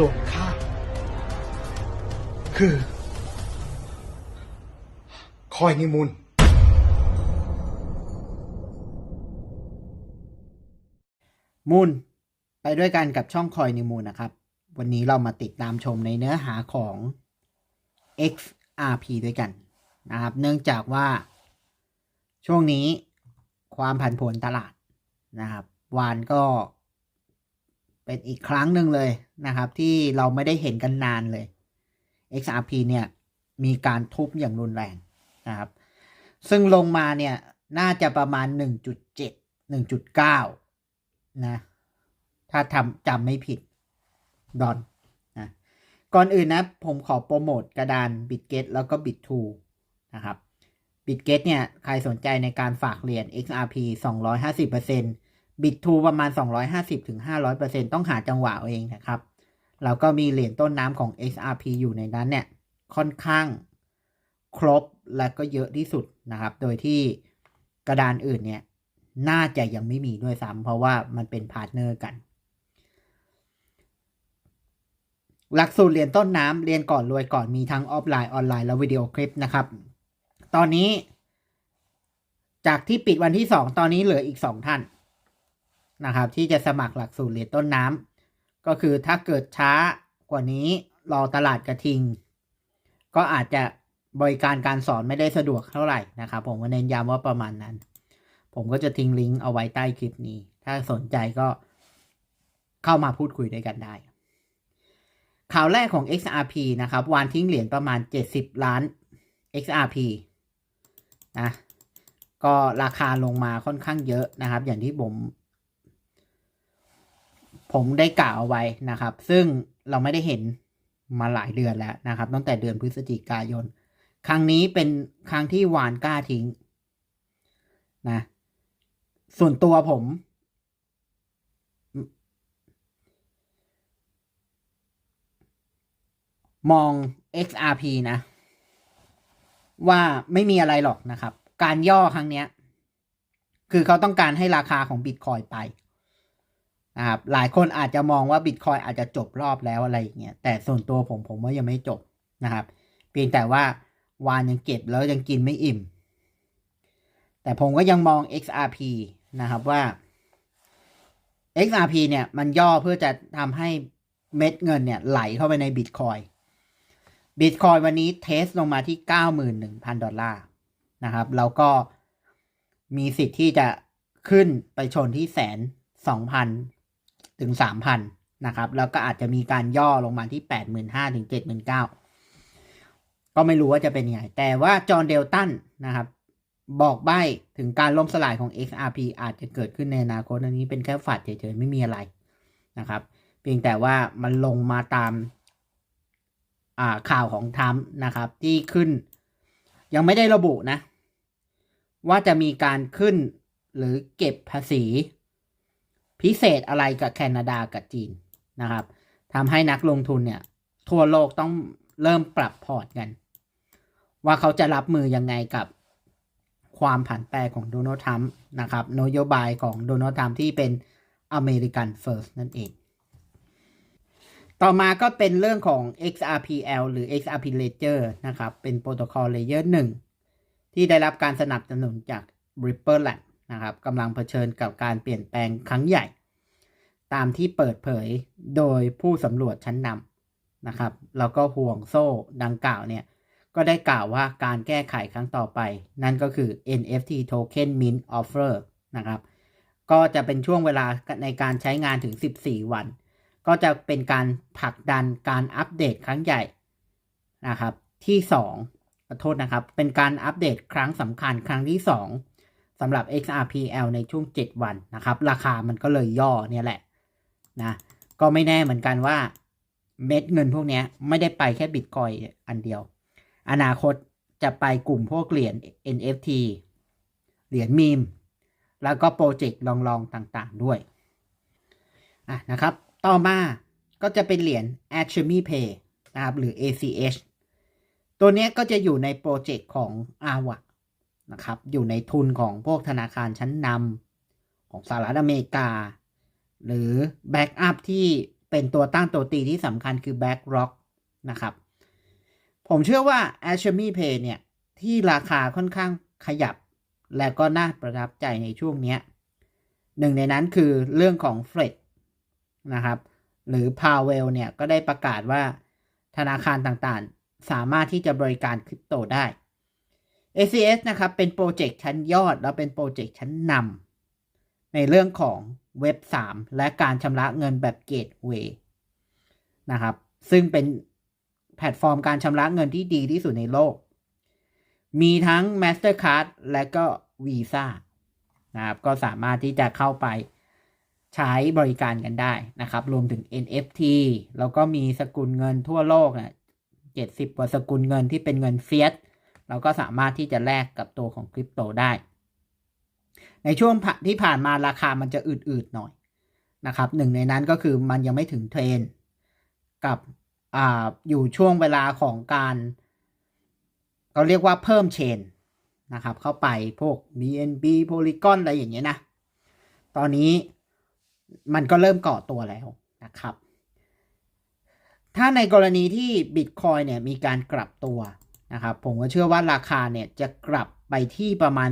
ส่วนข้าคือ คอยนิมุนมูลไปด้วยกันกับช่องคอยนิมูลนะครับ วันนี้เรามาติดตามชมในเนื้อหาของ XRP ด้วยกันนะครับ เนื่องจากว่าช่วงนี้ความผันผวนตลาดนะครับ วานก็ เป็นอีกครั้งหนึ่งเลยนะครับ ที่เราไม่ได้เห็นกันนานเลย XRP เนี่ยมีการทุบอย่างรุนแรงนะครับ ซึ่งลงมาเนี่ยน่าจะประมาณ 1.7 1.9 นะ ถ้าทำจำไม่ผิด ดอนนะก่อนอื่นนะ ผมขอโปรโมทกระดาน b i t g e t แล้วก็ Bit2 นะครับ b i t g e t เนี่ย ใครสนใจในการฝากเหรียญ XRP 250% Bit2 ประมาณ 250-500%ต้องหาจังหวะเอาเองนะครับ แล้วก็มีเหรียญต้นน้ำของ XRP อยู่ในนั้นเนี่ย ค่อนข้างครบและก็เยอะที่สุดนะครับ โดยที่กระดานอื่นเนี่ย น่าจะยังไม่มีด้วยซ้ำเพราะว่ามันเป็นพาร์ทเนอร์กัน หลักสูตรเรียนต้นน้ำเรียนก่อนรวยก่อนมีทั้งออฟไลน์ออนไลน์และวิดีโอคลิปนะครับ ตอนนี้ จากที่ปิดวันที่สองตอนนี้เหลืออีกสองท่าน นะครับ ที่จะสมัครหลักสูตรเหรียนต้นน้ำก็คือถ้าเกิดช้ากว่านี้รอตลาดกระทิง ก็อาจจะบริการการสอนไม่ได้สะดวกเท่าไหร่นะครับ ผมก็เน้นย้ำว่าประมาณนั้น ผมก็จะทิ้งลิงก์เอาไว้ใต้คลิปนี้ ถ้าสนใจก็เข้ามาพูดคุยด้วยกันได้ ข่าวแรกของ XRP นะครับ วานทิ้งเหรียญประมาณ 70 ล้าน XRP นะก็ราคาลงมาค่อนข้างเยอะนะครับ อย่างที่ผม ผมได้กล่าวเอาไว้นะครับ ซึ่งเราไม่ได้เห็นมาหลายเดือนแล้วนะครับ ตั้งแต่เดือนพฤศจิกายน ครั้งนี้เป็นครั้งที่วานกล้าทิ้งนะส่วนตัวผม มอง XRP นะ ว่าไม่มีอะไรหรอกนะครับ การย่อครั้งเนี้ย คือเขาต้องการให้ราคาของบิตคอยไป นะครับหลายคนอาจจะมองว่าบิตคอยอาจจะจบรอบแล้วอะไรอย่างเงี้ยแต่ส่วนตัวผมผมว่ายังไม่จบนะครับ เพียงแต่ว่าวานยังเก็บแล้วยังกินไม่อิ่ม แต่ผมก็ยังมอง XRP นะครับว่า XRP เนี่ยมันย่อเพื่อจะทำให้เม็ดเงินเนี่ยไหลเข้าไปในบิตคอยบิตคอยวันนี้เทสลงมาที่ 91,000 ดอลลาร์นะครับแล้วก็มีสิทธิ์ที่จะขึ้นไปชนที่แสนสองพัน ถึงสามพันนะครับ แล้วก็อาจจะมีการย่อลงมาที่85,000ถึง79,000ก็ไม่รู้ว่าจะเป็นยังไง แต่ว่าจอห์นเดลตันนะครับ บอกใบ้ถึงการล่มสลายของ XRP อาจจะเกิดขึ้นในอนาคตอันนี้เป็นแค่ฝัดเฉยๆ ไม่มีอะไรนะครับ เพียงแต่ว่ามันลงมาตามาข่าวของทัมนะครับ ที่ขึ้น ยังไม่ได้ระบุนะ ว่าจะมีการขึ้นหรือเก็บภาษี พิเศษอะไรกับแคนาดากับจีนนะครับทำให้นักลงทุนเนี่ย ทั่วโลกต้องเริ่มปรับพอร์ตกัน ว่าเขาจะรับมือยังไงกับความผันแปรของโดนัลด์ทรัมป์นะครับนโยบายของโดนัลด์ทรัมป์ที่เป็นอเมริกันเฟิร์สนั่นเอง ต่อมาก็เป็นเรื่องของ XRPL หรือ XRP Ledger นะครับ เป็นโปรโตคอลเลเยอร์หนึ่งที่ได้รับการสนับสนุนจาก Ripple Lab นะครับกำลังเผชิญกับการเปลี่ยนแปลงครั้งใหญ่ ตามที่เปิดเผยโดยผู้สำรวจชั้นนำนะครับ แล้วก็ห่วงโซ่ดังกล่าวเนี่ย ก็ได้กล่าวว่าการแก้ไขครั้งต่อไป นั่นก็คือ NFT Token Mint Offer นะครับ ก็จะเป็นช่วงเวลาในการใช้งานถึง 14 วัน ก็จะเป็นการผลักดันการอัปเดตครั้งใหญ่นะครับที่2ขอโทษนะครับ เป็นการอัปเดตครั้งสำคัญครั้งที่ 2 สำหรับ XRPL ในช่วง 7 วันนะครับ ราคามันก็เลยย่อเนี่ยแหละนะก็ไม่แน่เหมือนกันว่าเม็ดเงินพวกนี้ไม่ได้ไปแค่บิตคอยอันเดียว อนาคตจะไปกลุ่มพวกเหรียญ NFT เหรียญมีม แล้วก็โปรเจกต์ลองๆต่างๆด้วยอะนะครับ ต่อมาก็จะเป็นเหรียญ a c h m e Pay นะครับหรือ ACH ตัวนี้ก็จะอยู่ในโปรเจกต์ของ a w a นะครับอยู่ในทุนของพวกธนาคารชั้นนำของสหรัฐอเมริกา หรือแบ็กอัพที่เป็นตัวตั้งตัวตีที่สำคัญคือ BlackRock นะครับ ผมเชื่อว่า a s h m e Pay เนี่ย ที่ราคาค่อนข้างขยับ และก็น่าประทับใจในช่วงเนี้ยหนึ่งในนั้นคือเรื่องของ Fed นะครับ หรือ Powell เนี่ย ก็ได้ประกาศว่าธนาคารต่างๆ สามารถที่จะบริการคริปโตได้ ACS นะครับ เป็นโปรเจกต์ชั้นยอด แล้วเป็นโปรเจกต์ชั้นนำในเรื่องของเว็บ 3 และการชำระเงินแบบเกตเวย์นะครับ ซึ่งเป็นแพลตฟอร์มการชำระเงินที่ดีที่สุดในโลก มีทั้ง Mastercard และก็ Visa นะครับ ก็สามารถที่จะเข้าไปใช้บริการกันได้นะครับ รวมถึง NFT แล้วก็มีสกุลเงินทั่วโลกนะ70 กว่าสกุลเงินที่เป็นเงินเฟียส เราก็สามารถที่จะแลกกับตัวของคริปโตได้ ในช่วงที่ผ่านมาราคามันจะอืดๆหน่อยนะครับหนึ่งในนั้นก็คือมันยังไม่ถึงเทรนกับออยู่ช่วงเวลาของการเขาเรียกว่าเพิ่มเชนนะครับ เข้าไปพวก BNB Polygon อะไรอย่างเงี้ยนะ ตอนนี้มันก็เริ่มเก่อตัวแล้วนะครับ ถ้าในกรณีที่ Bitcoin เนี่ยมีการกลับตัว นะครับผมก็เชื่อว่าราคาเนี่ยจะกลับไปที่ประมาณ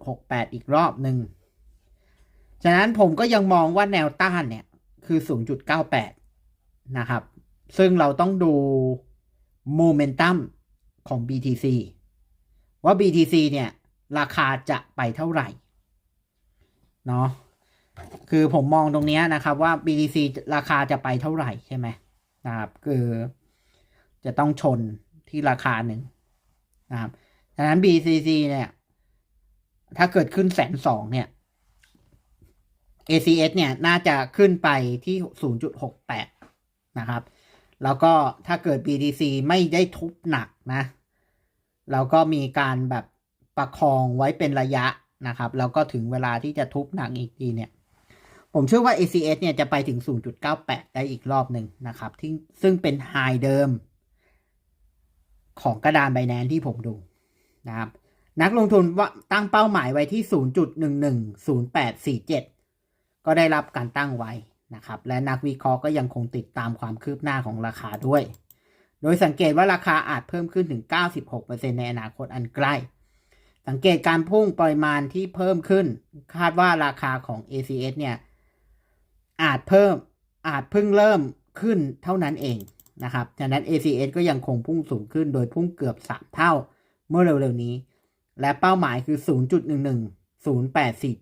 0.68 อีกรอบหนึ่งฉะนั้นผมก็ยังมองว่าแนวต้านเนี่ยคือ 0.98 นะครับ ซึ่งเราต้องดูโมเมนตัมของ BTC ว่า BTC เนี่ย ราคาจะไปเท่าไหร่ เนาะ คือผมมองตรงนี้นะครับว่า BTC ราคาจะไปเท่าไหร่ใช่ไหมนะครับ คือจะต้องชนที่ราคาหนึ่ง นะครับดังนั้น BTC เนี่ย ถ้าเกิดขึ้นแสนสองเนี่ย ACS เนี่ยน่าจะขึ้นไปที่ 0.68 นะครับ แล้วก็ถ้าเกิด BTC ไม่ได้ทุบหนักนะ แล้วก็มีการแบบประคองไว้เป็นระยะนะครับ แล้วก็ถึงเวลาที่จะทุบหนักอีกทีเนี่ย ผมเชื่อว่า ACS เนี่ยจะไปถึง 0.98 ได้อีกรอบหนึ่งนะครับที่ซึ่งเป็นไฮเดิม ของกระดานไบแนนที่ผมดูนะครับ นักลงทุนว่าตั้งเป้าหมายไว้ที่ 0.110847 ก็ได้รับการตั้งไว้นะครับ และนักวิเคราะห์ก็ยังคงติดตามความคืบหน้าของราคาด้วย โดยสังเกตว่าราคาอาจเพิ่มขึ้นถึง 96%ในอนาคตอันใกล้ สังเกตการพุ่งปริมาณที่เพิ่มขึ้น คาดว่าราคาของ ACS เนี่ยอาจเพิ่มอาจเพิ่งเริ่มขึ้นเท่านั้นเอง นะครับฉะนั้น ACS ก็ยังคงพุ่งสูงขึ้นโดยพุ่งเกือบ 3 เท่าเมื่อเร็วๆนี้ และเป้าหมายคือ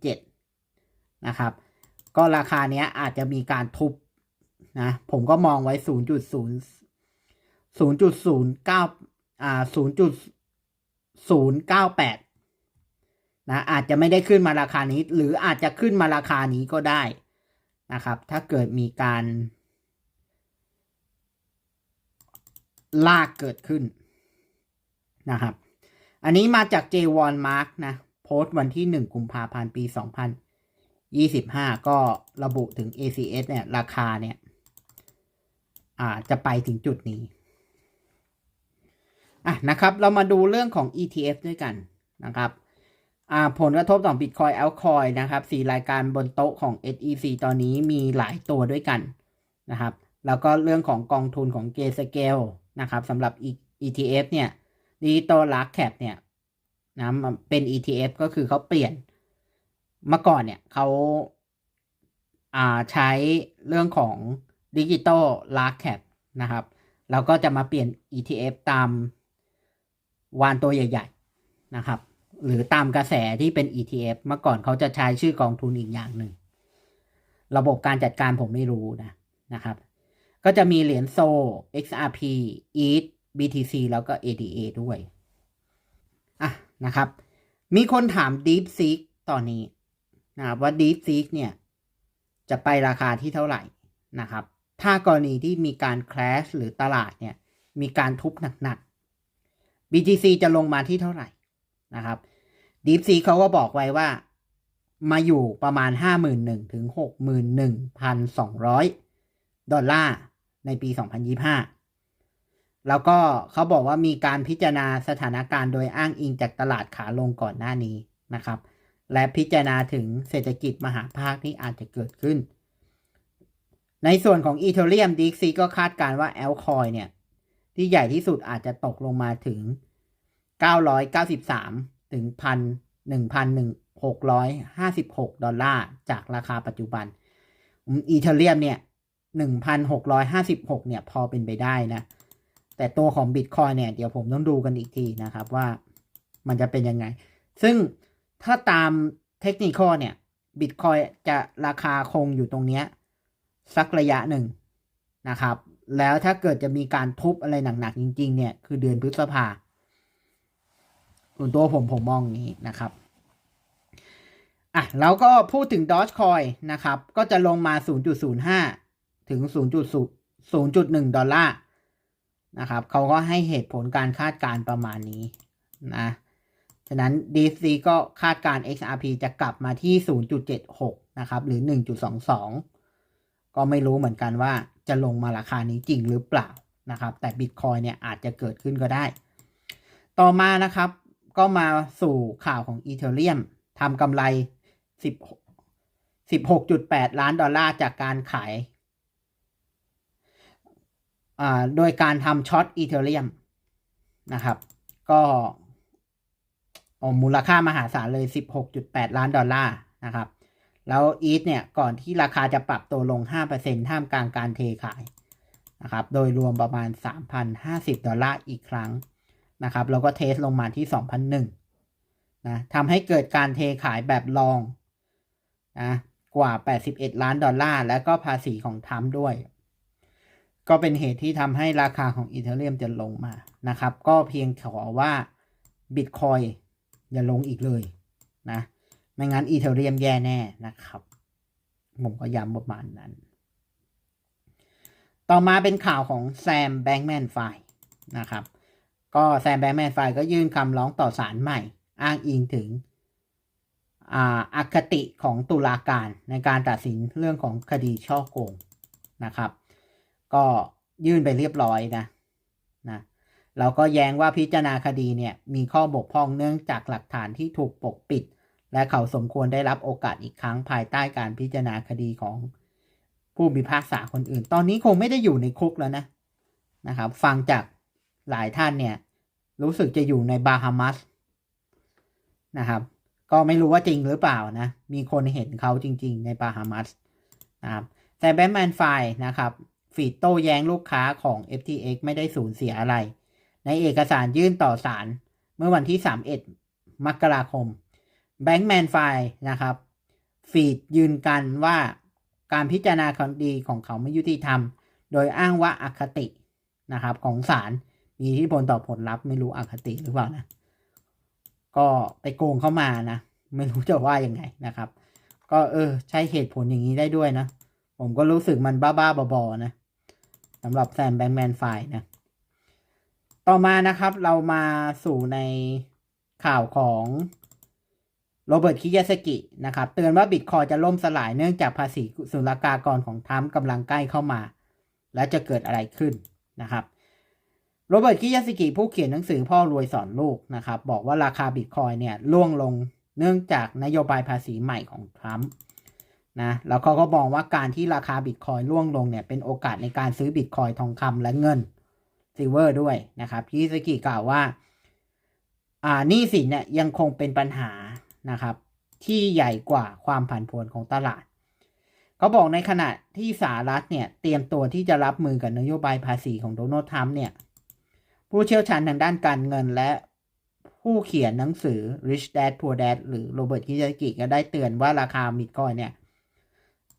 0.110847 นะครับ ก็ราคาเนี้ยอาจจะมีการทุบนะ ผมก็มองไว้ 0.0 0.09อ่า0.098 นะ อาจจะไม่ได้ขึ้นมาราคานี้ หรืออาจจะขึ้นมาราคานี้ก็ได้นะครับ ถ้าเกิดมีการ ลากเกิดขึ้นนะครับ อันนี้มาจาก J1 Mark นะ โพสต์วันที่ 1 กุมภาพันธ์ ปี 2025 ก็ระบุถึง ACS เนี่ย ราคาเนี่ยอาจะไปถึงจุดนี้อะนะครับ เรามาดูเรื่องของ ETF ด้วยกันนะครับผลกระทบต่อ Bitcoin Altcoin นะครับสี่รายการบนโต๊ะของ SEC ตอนนี้มีหลายตัวด้วยกันนะครับ แล้วก็เรื่องของกองทุนของ Grayscale นะครับสำหรับ ETF เนี่ย Digital Large Cap เนี่ยนะมันเป็น ETF ก็คือเขาเปลี่ยนเมื่อก่อนเนี่ยเขาาใช้เรื่องของ Digital Large Cap นะครับแล้วก็จะมาเปลี่ยน ETF ตามวานตัวใหญ่ ๆนะครับ หรือตามกระแสที่เป็น ETF เมื่อก่อนเขาจะใช้ชื่อกองทุนอีกอย่างหนึ่ง ระบบการจัดการผมไม่รู้นะนะครับ ก็จะมีเหรียญโซ XRP ETH BTC แล้วก็ ADA ด้วย อะนะครับ มีคนถาม DeepSeek ตอนนี้นะครับว่า DeepSeek เนี่ย จะไปราคาที่เท่าไหร่นะครับ ถ้ากรณีที่มีการ crash หรือตลาดเนี่ย มีการทุบหนักๆ BTC จะลงมาที่เท่าไหร่นะครับ DeepSeek เขาก็บอกไว้ว่ามาอยู่ประมาณ 51,000ถึง 61,200 ดอลลาร์ ในปี 2025 แล้วก็เขาบอกว่ามีการพิจารณาสถานการณ์โดยอ้างอิงจากตลาดขาลงก่อนหน้านี้นะครับ และพิจารณาถึงเศรษฐกิจมหาภาคที่อาจจะเกิดขึ้น ในส่วนของอีเทเรียมดีซีก็คาดการณ์ว่าแอลคอยเนี่ย ที่ใหญ่ที่สุดอาจจะตกลงมาถึง 993 ถึง1,156ดอลลาร์จากราคาปัจจุบันอีเทเรียมเนี่ย 1,656 เนี่ยพอเป็นไปได้นะ แต่ตัวของ Bitcoin เนี่ย เดี๋ยวผมต้องดูกันอีกทีนะครับว่ามันจะเป็นยังไง ซึ่งถ้าตามเทคนิคเนี่ย Bitcoin จะราคาคงอยู่ตรงเนี้ยสักระยะหนึ่งนะครับ แล้วถ้าเกิดจะมีการทุบอะไรหนักๆจริง ๆ เนี่ย คือเดือนพฤษภาส่วนตัวผมผมมองอย่างนี้นะครับอะแล้วก็พูดถึง Dogecoin นะครับ ก็จะลงมา 0.05 ถึง 0.0.1 ดอลลาร์นะครับเขาก็ให้เหตุผลการคาดการณ์ประมาณนี้นะฉะนั้น DC ก็คาดการ XRP จะกลับมาที่ 0.76 นะครับหรือ 1.22 ก็ไม่รู้เหมือนกันว่าจะลงมาราคานี้จริงหรือเปล่านะครับ แต่ Bitcoin เนี่ยอาจจะเกิดขึ้นก็ได้ ต่อมานะครับก็มาสู่ข่าวของ Ethereum ทำกำไร 10 16.8 ล้านดอลลาร์จากการขาย โดยการทำช็อต Ethereum นะครับ ก็มูลค่ามหาศาลเลย 16.8 ล้านดอลลาร์นะครับ แล้วอีทเนี่ยก่อนที่ราคาจะปรับตัวลง 5%ท่ามกลางการเทขายนะครับ โดยรวมประมาณ 3,050 ดอลลาร์อีกครั้งนะครับ แล้วก็เทสลงมาที่ 2,001นะทำให้เกิดการเทขายแบบลองนะกว่า 81 ล้านดอลลาร์ แล้วก็ภาษีของทัมด้วย ก็เป็นเหตุที่ทำให้ราคาของอีเทเรียมจะลงมานะครับ ก็เพียงขอว่าบิตคอยอย่าลงอีกเลยนะ ไม่งั้นอีเทเรียมแย่แน่นะครับ ผมก็ย้ำประมาณนั้น ต่อมาเป็นข่าวของแซมแบงแมนไฟนะครับ ก็แซมแบงแมนไฟก็ยื่นคำร้องต่อศาลใหม่ อ้างอิงถึงอาอคติของตุลาการในการตัดสินเรื่องของคดีช่อโกงนะครับ ก็ยื่นไปเรียบร้อยนะนะเราก็แย้งว่าพิจารณาคดีเนี่ยมีข้อบกพร่องเนื่องจากหลักฐานที่ถูกปกปิด และเขาสมควรได้รับโอกาสอีกครั้งภายใต้การพิจารณาคดีของผู้พิพากษาคนอื่น ตอนนี้คงไม่ได้อยู่ในคุกแล้วนะนะครับ ฟังจากหลายท่านเนี่ยรู้สึกจะอยู่ในบาฮามัสนะครับก็ไม่รู้ว่าจริงหรือเปล่านะ มีคนเห็นเขาจริง ๆ ในบาฮามัสนะครับแต่แบทแมนไฟนะครับ ฟีดโต้แย้งลูกค้าของ FTX ไม่ได้สูญเสียอะไร ในเอกสารยื่นต่อศาลเมื่อวันที่ 31 มกราคมแบงก์แมนไฟนะครับ ฟีดยืนกันว่าการพิจารณาคดีของเขาไม่ยุติธรรม โดยอ้างว่าอาคตินะครับ ของศาลมีอิทธิพลต่อผลลัพธ์ไม่รู้อคติหรือเปล่านะ ก็ไปโกงเข้ามานะ ไม่รู้จะว่ายังไงนะครับ ก็เออ ใช้เหตุผลอย่างนี้ได้ด้วยนะ ผมก็รู้สึกมันบ้าๆบอๆนะ สำหรับแซมแบงแมนไฟนะ ต่อมานะครับเรามาสู่ในข่าวของโรเบิร์ตคิยาสกินะครับ เตือนว่าบิตคอยจะล่มสลายเนื่องจากภาษีศุลกากรของทรัมกำลังใกล้เข้ามา และจะเกิดอะไรขึ้นนะครับโรเบิร์ตคิยาสกิผู้เขียนหนังสือพ่อรวยสอนลูกนะครับ บอกว่าราคาบิตคอยเนี่ยล่วงลงเนื่องจากนโยบายภาษีใหม่ของทรัมป์ นะแล้วเขาก็บอกว่าการที่ราคาบิตคอยล่วงลงเนี่ยเป็นโอกาสในการซื้อบิตคอยทองคำและเงินซิเวอร์ด้วยนะครับคิยาสกิกล่าวว่า อ่านี้สินเนี่ยยังคงเป็นปัญหานะครับ ที่ใหญ่กว่าความผันผวนของตลาดเขาบอกในขณะที่สหรัฐเนี่ย เตรียมตัวที่จะรับมือกับนโยบายภาษีของโดนัลด์ทรัมป์เนี่ย ผู้เชี่ยวชาญทางด้านการเงินและผู้เขียนหนังสือ Rich Dad Poor Dad หรือโรเบิร์ตคิยากิก็ได้เตือนว่าราคาบิตคอยเนี่ย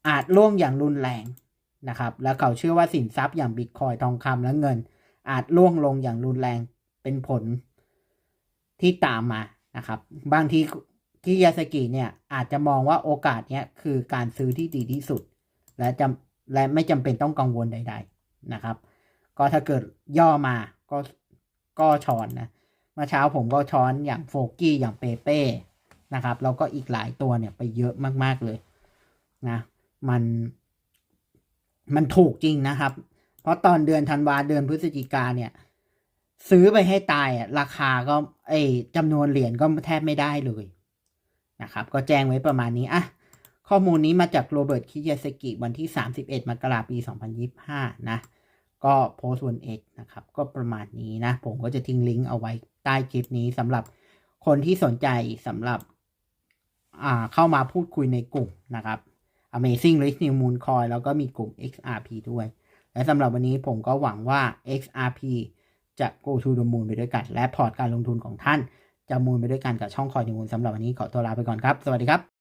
อาจล่วงอย่างรุนแรงนะครับ และเขาเชื่อว่าสินทรัพย์อย่างบิตคอยทองคำและเงิน อาจล่วงลงอย่างรุนแรงเป็นผลที่ตามมานะครับ บางทีคิยาสกิเนี่ยอาจจะมองว่าโอกาสเนี้ยคือการซื้อที่ดีที่สุด และจำและไม่จำเป็นต้องกังวลใด ๆนะครับ ก็ถ้าเกิดย่อมาก็ก็ช้อนนะเมื่อเช้าผมก็ช้อนอย่างโฟกี้อย่างเปเป้นะครับแล้วก็อีกหลายตัวเนี่ยไปเยอะมากๆเลยนะ มันมันถูกจริงนะครับ เพราะตอนเดือนธันวาเดือนพฤศจิกาเนี่ย ซื้อไปให้ตายอะราคาก็ไอจำนวนเหรียญก็แทบไม่ได้เลยนะครับ ก็แจ้งไว้ประมาณนี้อะข้อมูลนี้มาจากโรเบิร์ตคิยาสกิวันที่ 31 มกราปี 2025 นะ ก็โพสต์บน X นะครับ ก็ประมาณนี้นะ ผมก็จะทิ้งลิงก์เอาไว้ใต้คลิปนี้สำหรับคนที่สนใจสำหรับอ่าเข้ามาพูดคุยในกลุ่มนะครับ Amazing Rich New Moon Coin แล้วก็มีกลุ่ม XRP ด้วย และสำหรับวันนี้ผมก็หวังว่า XRP จะ go to the moon ไปด้วยกัน และพอร์ตการลงทุนของท่าน จะมูลไปด้วยกันกับช่องคอยนิวมูลสำหรับวันนี้ขอตัวลาไปก่อนครับ สวัสดีครับ